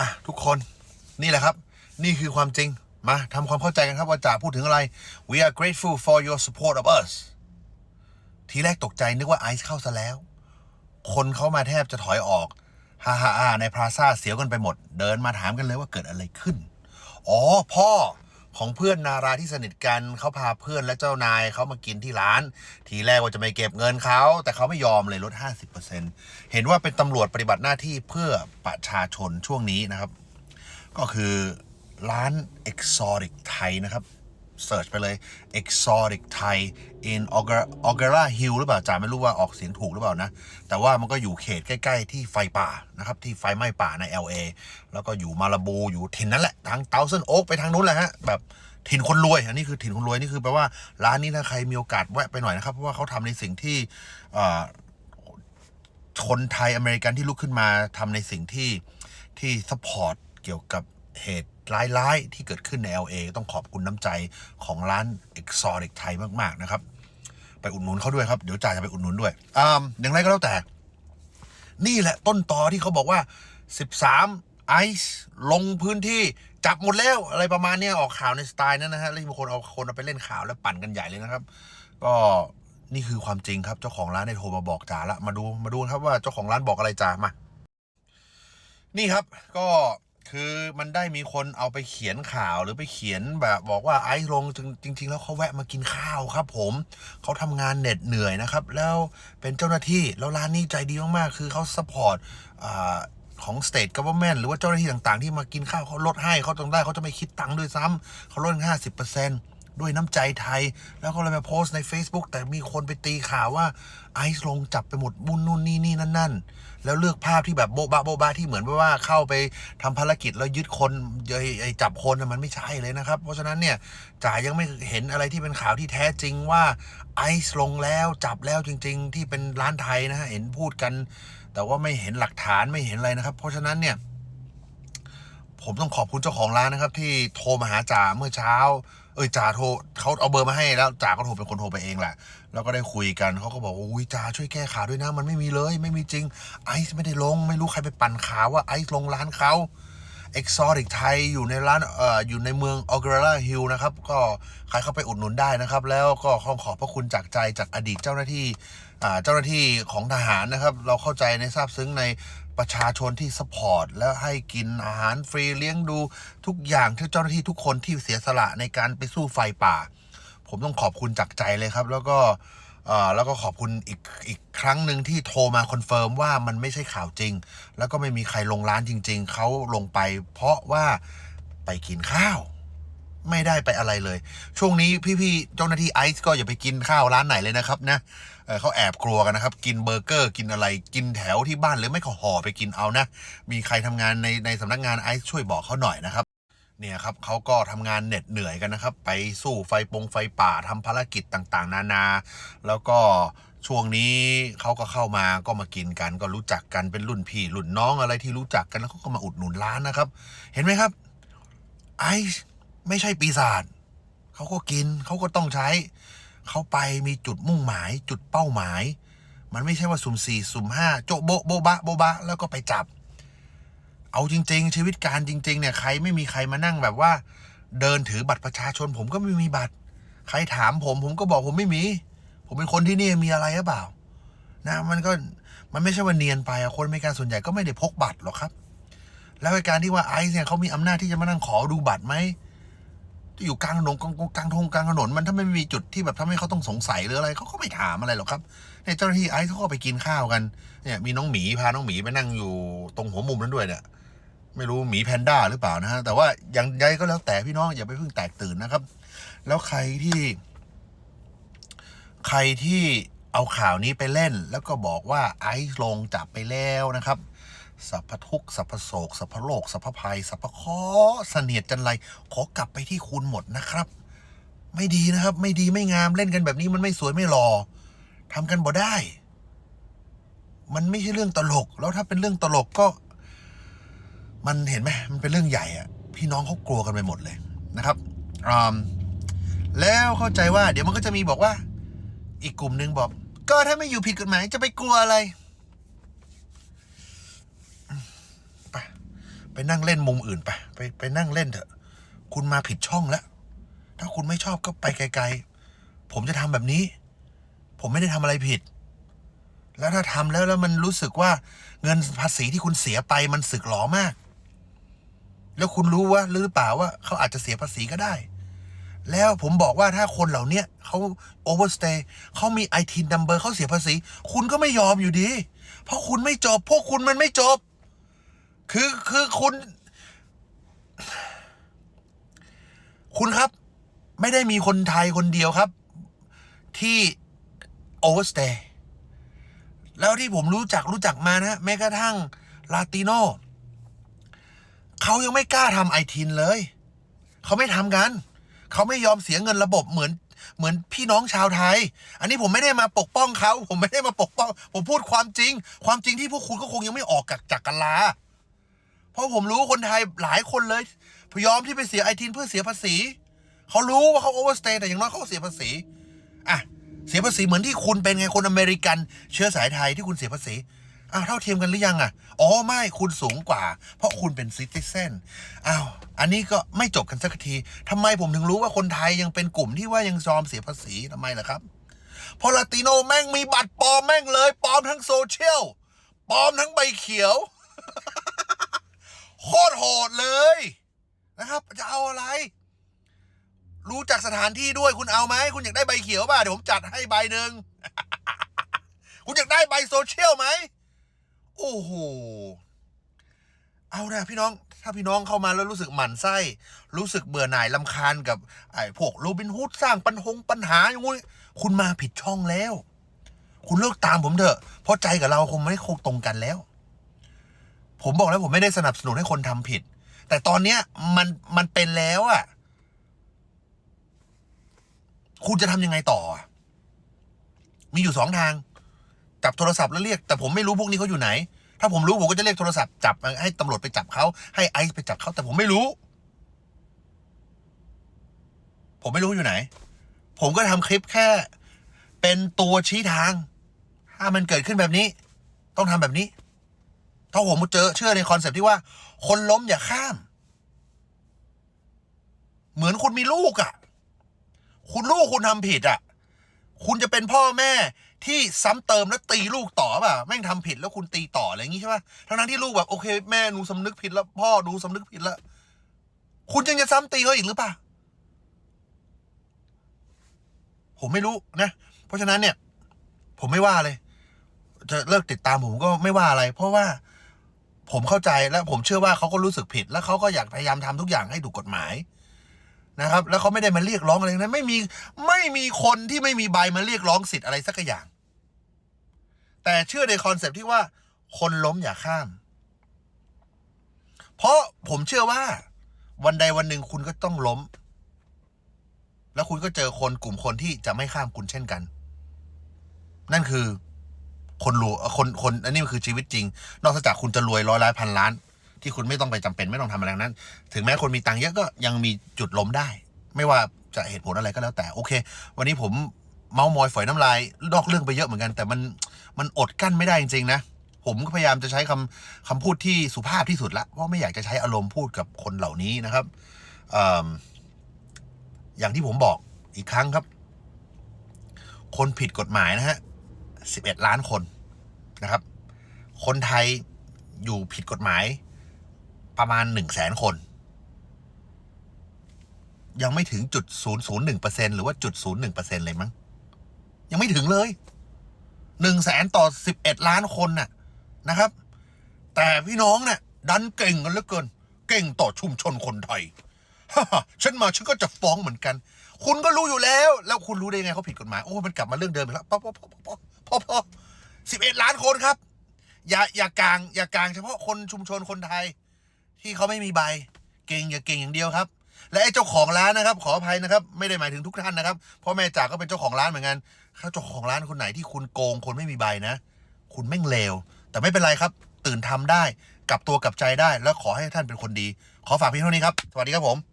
อะทุกคนนี่แหละครับ นี่คือความจริง มาทำความเข้าใจกันครับว่าจ่าพูดถึงอะไร we are grateful for your support of us ทีแรกตกใจนึกว่าไอซ์เข้าซะแล้ว คนเขามาแทบจะถอยออกฮ่าฮ่าฮ่าในพลาซ่าเสียวกันไปหมด เดินมาถามกันเลยว่าเกิดอะไรขึ้น อ๋อ พ่อ ของเพื่อนนาราที่สนิทกันเขาพาเพื่อนและเจ้านายเขามากินที่ร้าน ทีแรกว่าจะไม่เก็บเงินเขาแต่เขาไม่ยอมเลยลด 50%เห็นว่าเป็นตำรวจปฏิบัติหน้าที่เพื่อประชาชนช่วงนี้นะครับ ก็คือร้าน Exotic ไทยนะครับ เสิร์ชไปเลย Exotic Thai in Augera Hill หรือเปล่าจ่าไม่รู้ว่าออกเสียงถูกหรือเปล่านะ แต่ว่ามันก็อยู่เขตใกล้ ๆ ที่ไฟป่านะครับ ที่ไฟไหม้ป่าใน LA แล้วก็อยู่มาลาบูอยู่ถิ่นนั้นแหละ ทางเตาเซนโอ๊กไปทางนู้นแหละฮะ แบบถิ่นคนรวย อันนี้คือถิ่นคนรวย นี่คือแปลว่าร้านนี้ถ้าใครมีโอกาสแวะไปหน่อยนะครับ เพราะว่าเขาทำในสิ่งที่คนไทยอเมริกันที่ลุกขึ้นมาทำในสิ่งที่ที่สปอร์ตเกี่ยวกับ เหตุร้ายๆ ที่เกิดขึ้นใน LA ต้องขอบคุณน้ำใจของร้าน Exotic ไทยมากๆนะครับ ไปอุดหนุนเขาด้วยครับ เดี๋ยวจ่ายจะไปอุดหนุนด้วยอ่าอย่างไรก็แล้วแต่ นี่แหละต้นตอที่เขาบอกว่า 13 ไอซ์ลงพื้นที่จับหมดแล้วอะไรประมาณนี้ออกข่าวในสไตล์นั้นนะฮะแล้วมีคนเอาคนเอาไปเล่นข่าวแล้วปั่นกันใหญ่เลยนะครับ ก็นี่คือความจริงครับ เจ้าของร้านได้โทรมาบอกจ่าละมาดูมาดูครับว่าเจ้าของร้านบอกอะไรจ่ามา นี่ครับก็ คือมันได้มีคนเอาไปเขียนข่าวหรือไปเขียนแบบบอกว่าไอซ์ลงจริง ๆ แล้วเขาแวะมากินข้าวครับ ผมเขาทำงานเหน็ดเหนื่อยนะครับ แล้วเป็นเจ้าหน้าที่แล้วร้านนี้ใจดีมากๆคือเขาสปอร์ตของ state government หรือว่าเจ้าหน้าที่ต่างๆ ที่มากินข้าวเขาลดให้เขาตรงได้เขาจะไม่คิดตังค์ด้วยซ้ำเขาลดห้าสิบเปอร์เซ็นต์ ด้วยน้ำใจไทย แล้วก็เลยมาโพสต์ใน Facebook แต่มีคนไปตีข่าวว่าไอซ์ลงจับไปหมดบุญนู่นนี่นี่นั่นนั่นแล้วเลือกภาพที่แบบโบ๊ะบะโบ๊ะบะที่เหมือนว่าเข้าไปทำภารกิจแล้วยึดคนไอ้ไอ้จับคนมันไม่ใช่เลยนะครับ เพราะฉะนั้นเนี่ยจ่ายังไม่เห็นอะไรที่เป็นข่าวที่แท้จริงว่าไอซ์ลงแล้วจับแล้วจริง ๆ ที่เป็นร้านไทยนะฮะเห็นพูดกัน แต่ว่าไม่เห็นหลักฐานไม่เห็นอะไรนะครับ เพราะฉะนั้นเนี่ยผมต้องขอบคุณเจ้าของร้านนะครับ ที่โทรมาหาจ่าเมื่อเช้า อ้ยจ่าโทรเขาเอาเบอร์มาให้แล้วจ่าก็โทรเป็นคนโทรไปเองแหละแล้วก็ได้คุยกันเขาก็บอกว่าอุ้ยจ่าช่วยแก้ข่าวด้วยนะ มันไม่มีเลย ไม่มีจริง ไอซ์ไม่ได้ลง ไม่รู้ใครไปปั่นข่าวว่าไอซ์ลงร้านเขาเอ็กซอติกไทยอยู่ในร้านเอ่ออยู่ในเมืองออเกรล่าฮิลนะครับ ก็ใครเข้าไปอุดหนุนได้นะครับ แล้วก็ขอขอบพระคุณจากใจจากอดีตเจ้าหน้าที่อ่าเจ้าหน้าที่ของทหารนะครับ เราเข้าใจในทราบซึ้งใน ประชาชนที่สปอร์ตแล้วให้กินอาหารฟรีเลี้ยงดูทุกอย่างที่เจ้าหน้าที่ทุกคนที่เสียสละในการไปสู้ไฟป่า ผมต้องขอบคุณจากใจเลยครับ แล้วก็แล้วก็ขอบคุณอีกอีกครั้งหนึ่งที่โทรมาคอนเฟิร์มว่ามันไม่ใช่ข่าวจริง แล้วก็ไม่มีใครลงร้านจริง ๆ เขาลงไปเพราะว่าไปกินข้าว ไม่ได้ไปอะไรเลย ช่วงนี้พี่ๆเจ้าหน้าที่ไอซ์ก็อย่าไปกินข้าวร้านไหนเลยนะครับนะเเขาแอบกลัวกันนะครับ กินเบอร์เกอร์กินอะไรกินแถวที่บ้านหรือไม่ก็ห่อไปกินเอานะ มีใครทำงานในในสำนักงานไอซ์ช่วยบอกเขาหน่อยนะครับเนี่ยครับเขาก็ทำงานเหน็ดเหนื่อยกันนะครับ ไปสู้ไฟปงไฟป่าทำภารกิจต่างๆ นานา แล้วก็ช่วงนี้เขาก็เข้ามาก็มากินกัน ก็รู้จักกันเป็นรุ่นพี่รุ่นน้องอะไรที่รู้จักกันแล้วเขาก็มาอุดหนุนร้านนะครับ เห็นไหมครับไอซ์ ไม่ใช่ปีศาจเขาก็กินเขาก็ต้องใช้ เขาไปมีจุดมุ่งหมาย จุดเป้าหมาย มันไม่ใช่ว่าสุ่มสี่สุ่มห้าโจโบโบบะโบบะ แล้วก็ไปจับ เอาจริง ๆ ชีวิตการจริง ๆ เนี่ยใครไม่มีใครมานั่งแบบว่า เดินถือบัตรประชาชน ผมก็ไม่มีบัตร ใครถามผม ผมก็บอกผมไม่มี ผมเป็นคนที่นี่มีอะไรหรือเปล่า นะมันก็มันไม่ใช่ว่าเนียนไปอะคนอเมริกันส่วนใหญ่ก็ไม่ได้พกบัตรหรอกครับ แล้วการที่ว่าไอซ์เนี่ยเขามีอำนาจที่จะมานั่งขอดูบัตรไหม อยู่กลางถนนกลางกลางทงกลางถนนมันถ้าไม่มีจุดที่แบบทำให้เขาต้องสงสัยหรืออะไรเขาก็ไม่ถามอะไรหรอกครับเนี่ยเจ้าหน้าที่ไอซ์เขาก็ไปกินข้าวกันเนี่ยมีน้องหมีพาน้องหมีไปนั่งอยู่ตรงหัวมุมนั้นด้วยเนี่ยไม่รู้หมีแพนด้าหรือเปล่านะฮะแต่ว่าอย่างใดก็แล้วแต่พี่น้องอย่าไปเพิ่งแตกตื่นนะครับ แล้วใครที่ ใครที่เอาข่าวนี้ไปเล่น แล้วก็บอกว่าไอซ์ลงจับไปแล้วนะครับ สัพพทุกข์สัพพโศกสัพพโลกสัพพภัยสัพพคอเสนียดจันไรขอกลับไปที่คุณหมดนะครับ ไม่ดีนะครับ ไม่ดีไม่งามเล่นกันแบบนี้มันไม่สวยไม่หล่อทำกันบ่ได้ มันไม่ใช่เรื่องตลก แล้วถ้าเป็นเรื่องตลกก็ มันเห็นไหมมันเป็นเรื่องใหญ่อะพี่น้องเขากลัวกันไปหมดเลยนะครับอืมแล้วเข้าใจว่า เดี๋ยวมันก็จะมีบอกว่า อีกกลุ่มหนึ่งบอก ก็ถ้าไม่อยู่ผิดกฎหมายจะไปกลัวอะไร ไปนั่งเล่นมุมอื่นไปไปไปนั่งเล่นเถอะ คุณมาผิดช่องแล้ว ถ้าคุณไม่ชอบก็ไปไกล ๆ ผมจะทำแบบนี้ ผมไม่ได้ทำอะไรผิด แล้วถ้าทำแล้วแล้วมันรู้สึกว่าเงินภาษีที่คุณเสียไปมันสึกหรอมาก แล้วคุณรู้ว่าหรือเปล่าว่าเขาอาจจะเสียภาษีก็ได้ แล้วผมบอกว่าถ้าคนเหล่านี้เขาโอเวอร์สเตย์เขามีไอทีนดัมเบอร์เขาเสียภาษี คุณก็ไม่ยอมอยู่ดี เพราะคุณไม่จบ พวกคุณมันไม่จบ คือคือคุณ คุณครับ ไม่ได้มีคนไทยคนเดียวครับ ที่โอเวอร์สเตย์แล้วที่ผมรู้จักรู้จักมานะแม้กระทั่งลาติโนเขายังไม่กล้าทำไอทีนเลย เขาไม่ทำกัน เขาไม่ยอมเสียเงินระบบเหมือนเหมือนพี่น้องชาวไทย อันนี้ผมไม่ได้มาปกป้องเขา ผมไม่ได้มาปกป้อง ผมพูดความจริง ความจริงที่พวกคุณก็คงยังไม่ออกจากจากกันลา เพราะผมรู้คนไทยหลายคนเลยพยอมที่ไปเสียไอทีนเพื่อเสียภาษี เขารู้ว่าเขาโอเวอร์สเตย์แต่อย่างน้อยเขาเสียภาษีอะเสียภาษีเหมือนที่คุณเป็นไงคนอเมริกัน เชื้อสายไทยที่คุณเสียภาษีอ้าวเท่าเทียมกันหรือยังอะ อ๋อไม่คุณสูงกว่า เพราะคุณเป็นซิติเซนอ้าวอันนี้ก็ไม่จบกันสักทีทำไมผมถึงรู้ว่าคนไทยยังเป็นกลุ่มที่ว่ายังยอมเสียภาษีทำไมล่ะครับเพราะลาติโนแม่งมีบัตรปลอมแม่งเลยปลอมทั้งโซเชียลปลอมทั้งใบเขียว โคตรโหดเลยนะครับจะเอาอะไร รู้จักสถานที่ด้วยคุณเอาไหม คุณอยากได้ใบเขียวป่ะ เดี๋ยวผมจัดให้ใบหนึ่งคุณอยากได้ใบโซเชียลไหม โอ้โห เอานะพี่น้อง ถ้าพี่น้องเข้ามาแล้วรู้สึกหมั่นไส้ รู้สึกเบื่อหน่ายลำคาญกับไอ้พวกโรบินฮูดสร้างปัญหงปัญหาอย่างงู้คุณมาผิดช่องแล้ว คุณเลิกตามผมเถอะ เพราะใจกับเราคงไม่คงตรงกันแล้ว ผมบอกแล้วผมไม่ได้สนับสนุนให้คนทำผิด แต่ตอนเนี้ยมันมันเป็นแล้วอะคุณจะทำยังไงต่อ มีอยู่สองทาง จับโทรศัพท์แล้วเรียก แต่ผมไม่รู้พวกนี้เขาอยู่ไหน ถ้าผมรู้ผมก็จะเรียกโทรศัพท์จับให้ตำรวจไปจับเขาให้ไอซ์ไปจับเขาแต่ผมไม่รู้ ผมไม่รู้อยู่ไหน ผมก็ทำคลิปแค่ เป็นตัวชี้ทาง ถ้ามันเกิดขึ้นแบบนี้ ต้องทำแบบนี้ ถ้าผมเจอเชื่อในคอนเซปต์ที่ว่า คนล้มอย่าข้าม เหมือนคุณมีลูกอะ่ะ คุณลูกคุณทำผิดอะ่ะ คุณจะเป็นพ่อแม่ที่ซ้ำเติมแล้วตีลูกต่อเปล่าแม่งทำผิดแล้วคุณตีต่ออะไรอย่างงี้ใช่ป่ะทั้งนั้นที่ลูกแบบโอเค แม่หนูสำนึกผิดแล้ว พ่อหนูสำนึกผิดแล้ว คุณยังจะซ้ำตีเขาอีกหรือเปล่าผมไม่รู้นะ เพราะฉะนั้นเนี่ย ผมไม่ว่าเลย จะเลิกติดตามผมก็ไม่ว่าอะไร เพราะว่า ผมเข้าใจและผมเชื่อว่าเขาก็รู้สึกผิด แล้วเขาก็อยากพยายามทำทุกอย่างให้ถูกกฎหมายนะครับ แล้วเขาไม่ได้มาเรียกร้องอะไรทั้งนั้นไม่มีไม่มีคนที่ไม่มีใบมาเรียกร้องสิทธิ์อะไรสักอย่าง แต่เชื่อในคอนเซปที่ว่า คนล้มอย่าข้าม เพราะผมเชื่อว่า วันใดวันหนึ่งคุณก็ต้องล้ม แล้วคุณก็เจอคนกลุ่มคนที่จะไม่ข้ามคุณเช่นกัน นั่นคือ คนรวยคนคนอันนี้มันคือชีวิตจริง นอกจากคุณจะรวยร้อยล้านพันล้าน ที่คุณไม่ต้องไปจำเป็นไม่ต้องทำอะไรนั้น ถึงแม้คนมีตังค์เยอะก็ยังมีจุดล้มได้ ไม่ว่าจะเหตุผลอะไรก็แล้วแต่โอเค วันนี้ผมเมามอยฝอยน้ำลายนอกเรื่องไปเยอะเหมือนกัน แต่มันมันอดกั้นไม่ได้จริงๆนะผมก็พยายามจะใช้คำคำพูดที่สุภาพที่สุดละเพราะไม่อยากจะใช้อารมณ์พูดกับคนเหล่านี้นะครับออย่างที่ผมบอกอีกครั้งครับ คนผิดกฎหมายนะฮะ สิบเอ็ดล้านคนนะครับ คนไทยอยู่ผิดกฎหมายประมาณหนึ่งแสนคน ยังไม่ถึงจุดศูนย์ศูนย์หนึ่งเปอร์เซ็นหรือว่าจุดศูนย์หนึ่งเปอร์เซ็นเลยมั้ง ยังไม่ถึงเลยหนึ่งแสนต่อสิบเอ็ดล้านคนน่ะนะครับ แต่พี่น้องเนี่ยดันเก่งกันเหลือเกิน เก่งต่อชุมชนคนไทยฮ่าฮ่าฉันมาฉันก็จะฟ้องเหมือนกัน คุณก็รู้อยู่แล้ว แล้วคุณรู้ได้ไงเขาผิดกฎหมาย โอ้ มันกลับมาเรื่องเดิมอีกแล้วพอพอพอพอ พอพอสิบเอ็ดล้านคนครับ อย่าอย่ากลาง อย่ากลางเฉพาะคนชุมชนคนไทย ที่เขาไม่มีใบ เก่งอย่าเก่งอย่างเดียวครับ และไอ้เจ้าของร้านนะครับ ขออภัยนะครับ ไม่ได้หมายถึงทุกท่านนะครับพ่อแม่จ๋าก็เป็นเจ้าของร้านเหมือนกันถ้าเจ้าของร้านคนไหนที่คุณโกงคนไม่มีใบนะ คุณแม่งเลวแต่ไม่เป็นไรครับ ตื่นทำได้กลับตัวกลับใจได้ แล้วขอให้ท่านเป็นคนดี ขอฝากเพียงเท่านี้ครับ สวัสดีครับผม